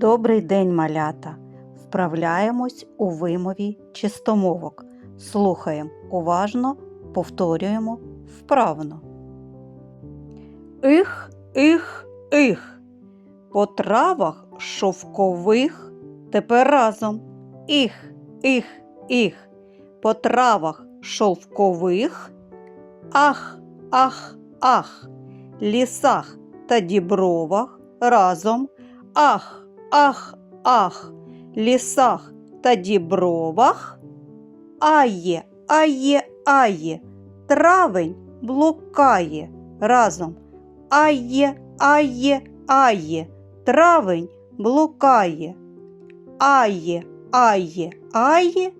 Добрий день, малята! Вправляємось у вимові чистомовок. Слухаємо уважно, повторюємо вправно. Іх, іх, іх. По травах шовкових тепер разом. Іх, іх, іх. По травах шовкових. Ах, ах, ах. Лісах та дібровах разом. Ах, ах, ах, лісах та дібровах. Ає, ає, ає, травень блукає разом. Ає, ає, ає, травень блукає. Ає, ає, ає,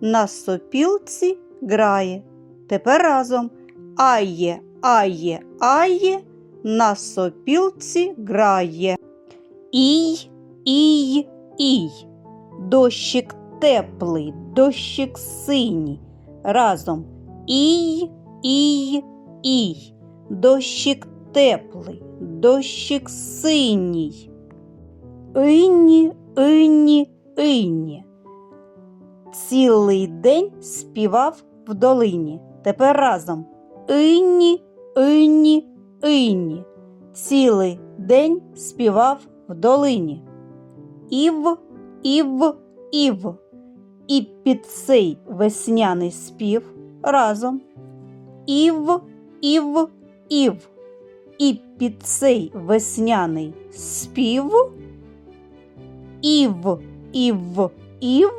на сопілці грає. Тепер разом. Ає, ає, ає, на сопілці грає. Ій, ій, ій. Дощик теплий, дощик синій. Разом. Ій, ій, ій. Дощик теплий, дощик синій. Інні, інні, інні. Цілий день співав в долині. Тепер разом. Інні, інні, інні. Цілий день співав в долині. Ів, ів, ів. І під цей весняний спів разом. Ів, ів, ів. І під цей весняний спів. Ів, ів, ів.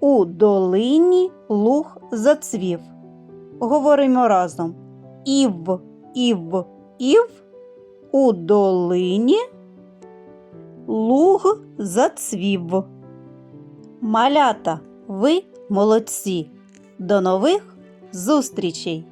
У долині луг зацвів. Говоримо разом. Ів, ів, ів. У долині луг зацвів. Малята, ви молодці. До нових зустрічей!